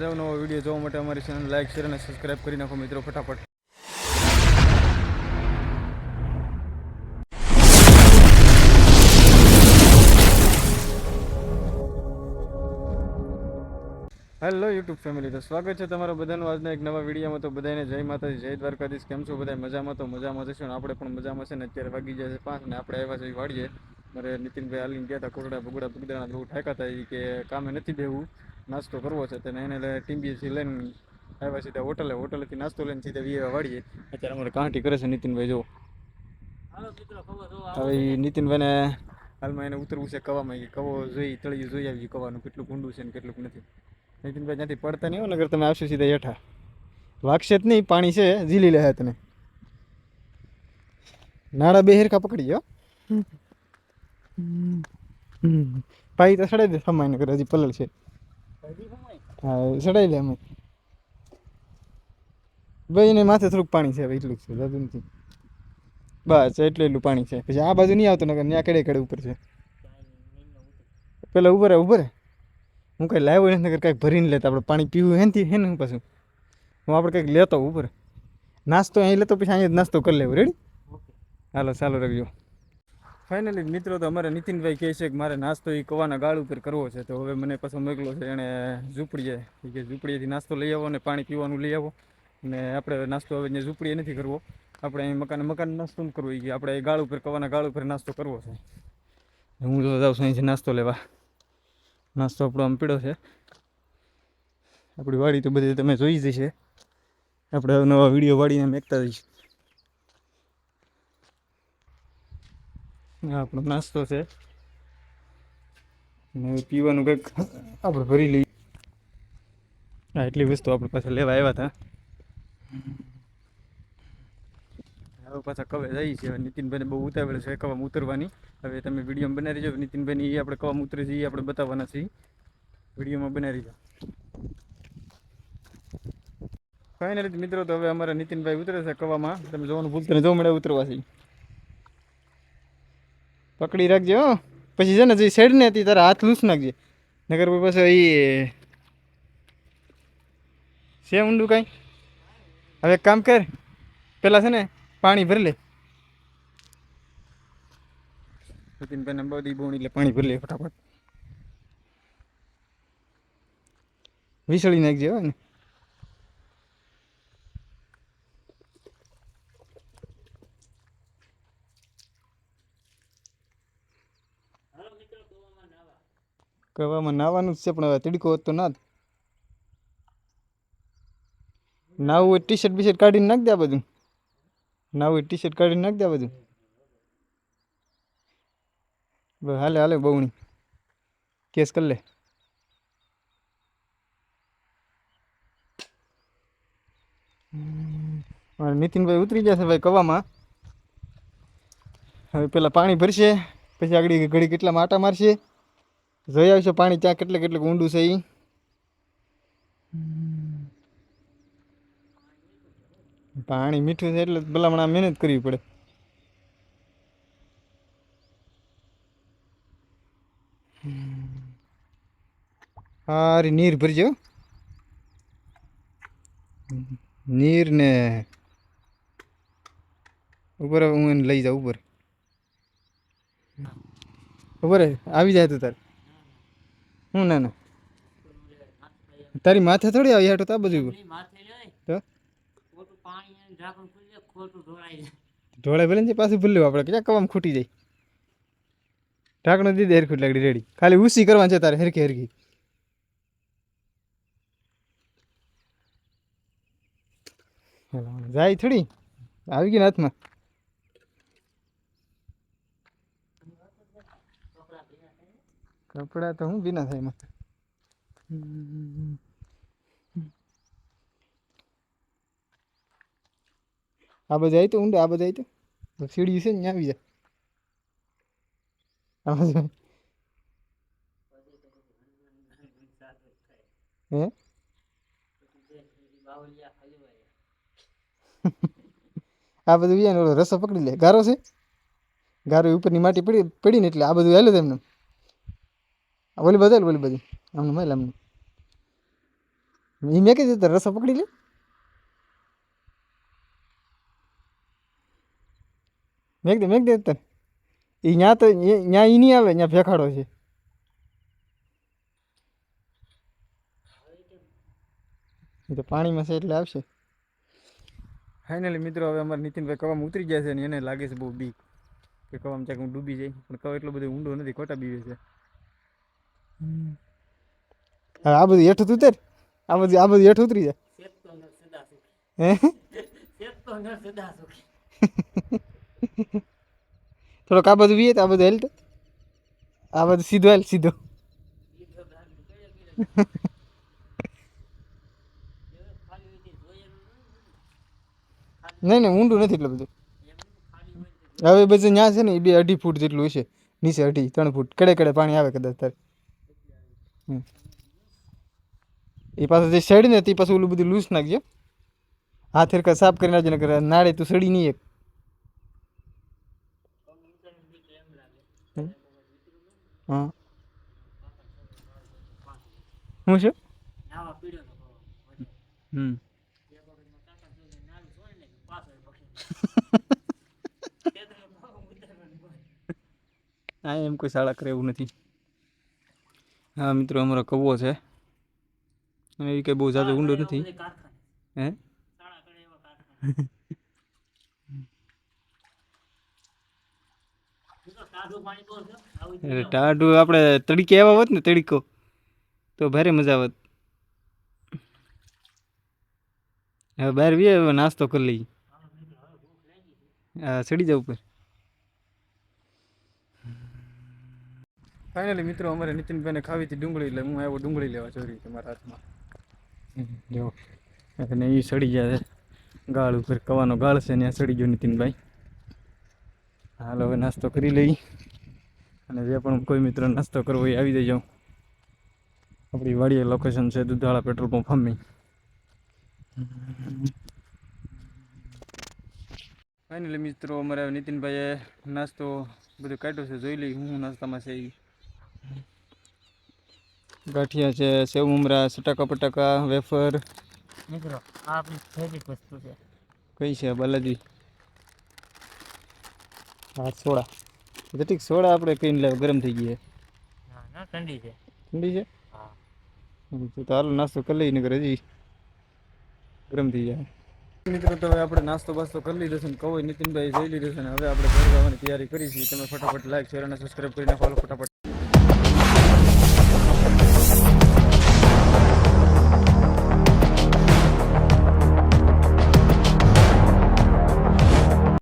જાવ નવો વીડિયો જોવા માટે અમારી ચેનલ લાઈક શેર અને સબસ્ક્રાઈબ કરી નાખો મિત્રો ફટાફટ. હેલો યુટ્યુબ ફેમિલી તો સ્વાગત છે તમારા બધાનું આજના એક નવા વિડીયોમાં. તો બધાને જય માતાજી, જય દ્વારકાધીશ. કેમ છો બધા મજામાં તો મજામાં જશે ને? આપણે પણ મજામાં છે ને? અત્યારે વાગી જાય છે પાંચ ને આપણે આવ્યા છીએ વાળીએ મારે નીતિનભાઈ આલીને ગયા હતા કોરડા બગડા બગડાના બહુ ઠાકા હતા કે કામે નથી બેવું નાસ્તો કરવો છે તેને એને ટીમ્બીથી લઈને આવ્યા સીધા હોટલે. હોટલેથી નાસ્તો લઈને સીધા વીએ વાળીએ. અત્યારે અમારે કાંટી કરે છે નીતિનભાઈ જો હવે નીતિનભાઈને હાલમાં એને ઉતરવું છે કવામાં. કે કવો જોઈ તળિયું જોઈ આવી કવાનું કેટલું ઊંડું છે ને કેટલું નથી. નીતિનભાઈ ત્યાંથી પડતા નહીં હોય નગર તમે આવશો સીધા હેઠા. વાગશે જ નહીં પાણી છે ઝીલી લે તને. નાળા બે હેરખા પકડી ગયો પાઈ તો સડાઈ દે સમાય નગર હજી પલળ છે. હા સડાઈ લે અમે. ભાઈ એને માથે થોડુંક પાણી છે એટલું જ છે દાદુ નથી. બસ એટલું એટલું પાણી છે. પછી આ બાજુ નહીં આવતું નગર ત્યાં કડે કડે ઉપર છે. પેલા ઊભો રહે ઊભો રહે. હું કંઈ લાવ્યો નથી નગર કાંઈક ભરીને લેતા આપણે પાણી પીવું એનથી હે ને પાછું? હું આપણે કંઈક લેતો ઉપર નાસ્તો અહીં લેતો પછી અહીંયા જ નાસ્તો કરી લેવું રેડી હાલો ચાલો રાખજો. ફાઇનલી મિત્રો, તો અમારે નીતિનભાઈ કહે છે કે મારે નાસ્તો એ કવાના ગાળ ઉપર કરવો છે. તો હવે મને પાછો મોકલો છે. એણે ઝૂંપડીએ કે ઝૂંપડીએથી નાસ્તો લઈ આવો અને પાણી પીવાનું લઈ આવો. અને આપણે નાસ્તો હવે ઝૂંપડીએ નથી કરવો. આપણે અહીં મકાન મકાન નાસ્તો કરવો. એ આપણે ગાળ ઉપર, કવાના ગાળ ઉપર નાસ્તો કરવો છે. હું જો જાઉં છું અહીંથી નાસ્તો લેવા. નાસ્તો આપણો આમ પીડો છે. આપણી વાડી તો બધી તમે જોઈ જ છે આપણે નવા વીડિયો વાડીને મેકતા જઈશું. આપણો નાસ્તો છે. ને પીવાનું કંઈક આપણે ભરી લઈએ. હા, એટલી વસ્તુ આપણે પાછા લેવા આવ્યા હતા. હવે પાછા કવે જઈએ છીએ નીતિનભાઈને બહુ ઉતાવળ છે કવામાં ઉતરવાની. હવે તમે વિડીયોમાં બનાવી રહેજો નીતિનભાઈની એ આપણે કવામાં ઉતરી છે એ આપણે બતાવવાના છીએ વિડીયોમાં બનાવી જાઓ ફાઇનલી મિત્રો, તો હવે અમારા નીતિનભાઈ ઉતરે છે કવામાં. તમે જોવાનું ભૂલતા જો મળે ઉતરવા પકડી રાખજે હો. પછી છે ને જે શેડ ને હતી તારા હાથ લૂસ નાખજે. નગર પછી એ છે ઊંડું કાંઈ? હવે એક કામ કર પેલા છે ને પાણી ભરી લે. નીતિનભાઈને બધી બોણી એટલે પાણી ભરી લે ફટાફટ. વિસળી નાખજે હો ને. કવામાં નાવાનું જ છે, પણ હવે તીડકો હતો ના. નાવું હોય ટી શર્ટ બી કાઢીને નાખ દે બધું. નાવું હોય ટી શર્ટ કાઢીને નાખ દે બધું. હાલે હાલે બહુણી. કેસ કરી લે. નીતિનભાઈ ઉતરી જશે ભાઈ કવામાં. હવે પેલા પાણી ભરશે. પછી આગળ ઘડી કેટલા માટા મારશે? જોઈ આવશે પાણી ત્યાં કેટલે કેટલું ઊંડું છે એ પાણી મીઠું છે એટલે ભલામણ મહેનત કરવી પડે. હારી નીર ભરજો. નીર ને ઉપર હું એને લઈ જાઉં ઉપર. ઉપર આવી જાય તો તારે. હું ના ના. તારી માથે થોડી આવી હાટો તો બધું તો? ઢોળે ભલે ને પાછું ભૂલ્યું આપણે ક્યાં કવામાં ખૂટી જાય? ઢાંકણું દીધે હેરખુટ લાગડી રેડી. ખાલી ઉસી કરવાની છે તારે હેરખી હેરખી. હાલો, જાય થોડી. આવી ગઈ હાથમાં. કપડા તો હું ભીના થાય એમાં. આ બધું આવી તો ઊંડે, આ બધા આવી તો સીડી છે ને આવી જાય. હે? આ બધું રસો પકડી લે. ગારો છે? ગારો ઉપરની માટી પડી પડી ને એટલે આ બધું હાલે એમને. ઓલી બધી આમને માલ ನಮ್ಮ એ મેં કીધું તો રસો પકડી લે? મેં કીધું મેં કીધું તને એ ત્યાં તો ત્યાં એ નહીં આવે ત્યાં ભેખાડો છે. એ તો પાણીમાં છે એટલે આવશે. ફાઇનલી મિત્રો, હવે અમારે નીતિનભાઈ કવામાં ઉતરી ગયા છે અને એને લાગે છે બહુ બીક. કે કવામાં ચાક હું ડૂબી જાય. પણ કવ એટલો બધો ઊંડો નથી, ખોટા બીવે છે. હવે આ બધું હેઠું ઉતર આ બધું આ બધું હેઠું ઉતરી જાય? થોડોક આ બધું વીએ તો આ બધું હેલ્ટ આ બધું સીધો હેલ, સીધો. નહીં નહીં, ઊંડું નથી એટલું બધું. હવે બધું ત્યાં છે ને, એ બે અઢી ફૂટ જેટલું હશે. નીચે અઢી, ત્રણ ફૂટ. કડે કડે પાણી આવે કદાચ તારે. એ પાછું જે સડી ને તે પાછું ઓલું બધું લૂસ નાખજો હાથ હરકા સાફ કરી નાખજો નકર નાળે તું સડી નહીં એક હમ. હા શું છે હમ હા એમ કોઈ શાળા કરે એવું નથી હા મિત્રો અમારો કવ્વો છે. અને એ કંઈ બહુ જાજો ઊંડો નથી. હે? ટાઢું આપણે તડીકે આવ્યા હોત ને તડીકો તો ભારે મજા આવત. હવે બહાર વીએ નાસ્તો કરી લઈએ. હા ચડી જાવ ઉપર. ફાઇનલી મિત્રો અમારે નીતિનભાઈને ખાવી હતી ડુંગળી એટલે હું આવ્યો ડુંગળી લેવા ચોરી તમારા હાથમાં. જો. અને એ સડી ગયા છે. ગાળ ઉપર કવાનો ગાળ છે ત્યાં સડી ગયો નીતિનભાઈ. હાલ હવે નાસ્તો કરી લઈ. અને જે પણ કોઈ મિત્ર નાસ્તો કરવો એ આવી જજો. આપણી વાડીએ લોકેશન છે દુધાળા પેટ્રોલ પંપ ફામી ફાઇનલી મિત્રો અમારે નીતિનભાઈએ નાસ્તો બધું કાઢ્યો છે જોઈ લઈ હું નાસ્તામાં છે ઈ. ગાંઠિયા છે સેવ ઉમરા સટાકા પટાકા વેફર. મિત્રો આ આપણી ફેવરિટ વસ્તુ છે. કઈ છે બાલાજી? હા સોડા. એટલે ઠીક સોડા આપણે કહીને લેવા ગરમ થઈ ગઈ છે. ના ઠંડી છે. ઠંડી છે? હા. તો હાલો નાસ્તો કરી લઈને નકર હજી ગરમ થઈ જાય. મિત્રો તો હવે આપણે નાસ્તો બાસ્તો કરી લીધો છે ને કવોય નીતિનભાઈ જઈ લીધો છે ને હવે આપણે ઘર જવાની તૈયારી કરી છે તમે ફટાફટ લાઈક શેર અને સબસ્ક્રાઈબ કરી ફોલો ફટાફટ.